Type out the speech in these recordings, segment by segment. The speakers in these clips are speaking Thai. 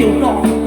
หิวหนอ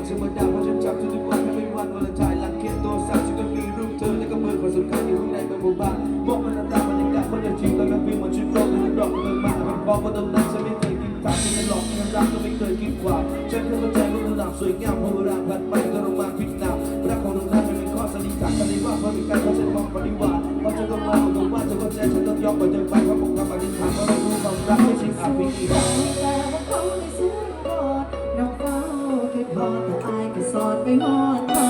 วันธรรมดาเพราะฉันจำทุกวันไม่เป็นวันวันละทายหลังเขียนตัวสาวฉันก็มีรูปเธอและก็เบอร์คนสำคัญอยู่ข้างในเป็นหมู่บ้านมองมันตาบันยังกัดคนจะทิ้งแล้ฟินเหมือนชุดโรกเล้วก็ดอกเมันมากมันบอกว่าตอนนั้นฉันไม่เคยกินฝากฉันหลอกฉันรักก็ไม่เคยคิดกว่าฉันเข้าใจว่าเวลาสวยงามพอเวลาผ่านไป บ่ผู้ายก็สอดไปฮอด